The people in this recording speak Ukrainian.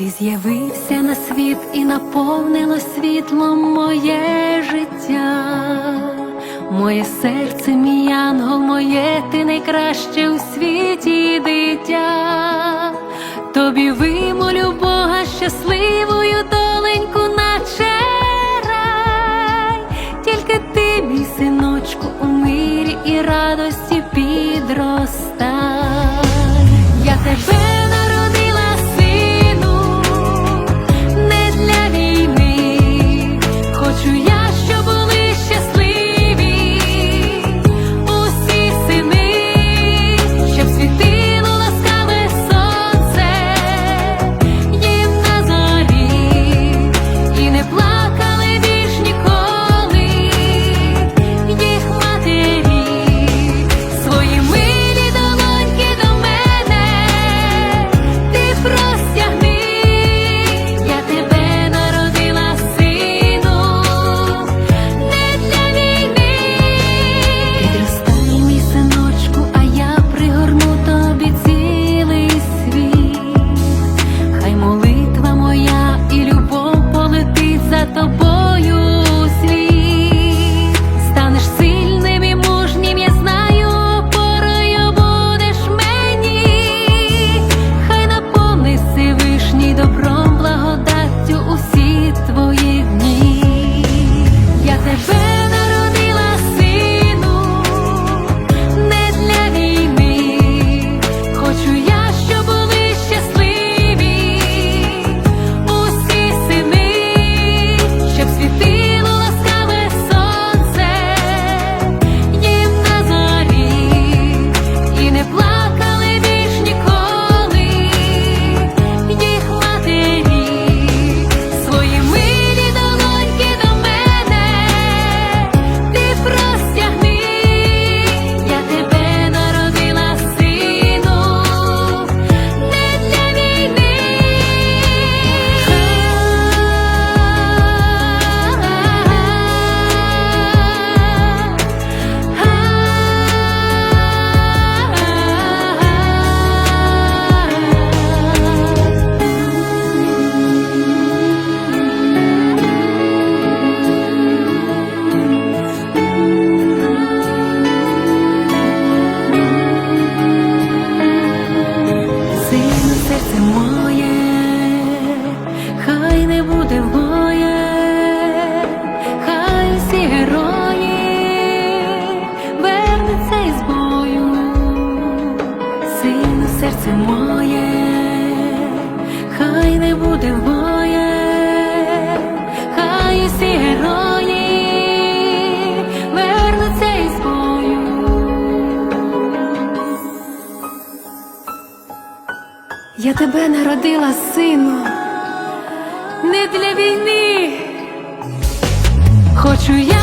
Ти з'явився на світ і наповнило світлом моє життя, моє серце, мій ангел, моє ти найкраще у світі дитя. буде моє, хай усі герої вернуться із бою. Я тебе народила, сину, не для війни, хочу я.